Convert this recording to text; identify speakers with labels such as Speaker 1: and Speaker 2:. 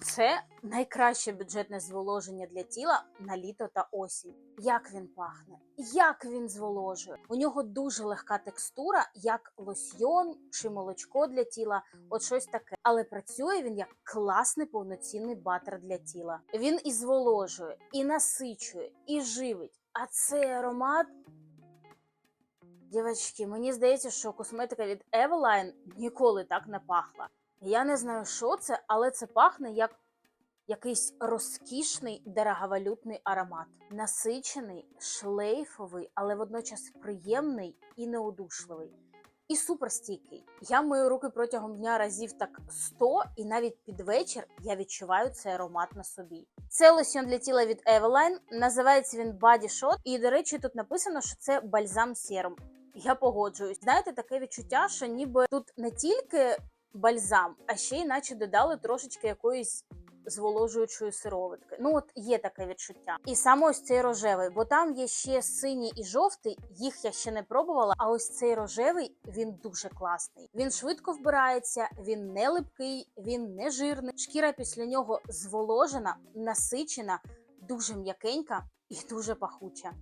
Speaker 1: Це найкраще бюджетне зволоження для тіла на літо та осінь. Як він пахне, як він зволожує. У нього дуже легка текстура, як лосьйон чи молочко для тіла, от щось таке. Але працює він як класний повноцінний батер для тіла. Він і зволожує, і насичує, і живить. А цей аромат. Дівчатки, мені здається, що косметика від Eveline ніколи так не пахла. Я не знаю, що це, але це пахне як якийсь розкішний дороговалютний аромат. Насичений, шлейфовий, але водночас приємний і неудушливий. І суперстійкий. Я мию руки протягом дня разів так 100, і навіть під вечір я відчуваю цей аромат на собі. Це лосьон для тіла від Eveline. Називається він Body Shot. І, до речі, тут написано, що це бальзам серум. Я погоджуюсь. Знаєте, таке відчуття, що ніби тут не тільки бальзам, а ще й наче додали трошечки якоїсь зволожуючої сироватки. Ну от є таке відчуття. І саме ось цей рожевий, бо там є ще синій і жовтий, їх я ще не пробувала. А ось цей рожевий він дуже класний. Він швидко вбирається, він не липкий, він не жирний. Шкіра після нього зволожена, насичена, дуже м'якенька і дуже пахуча.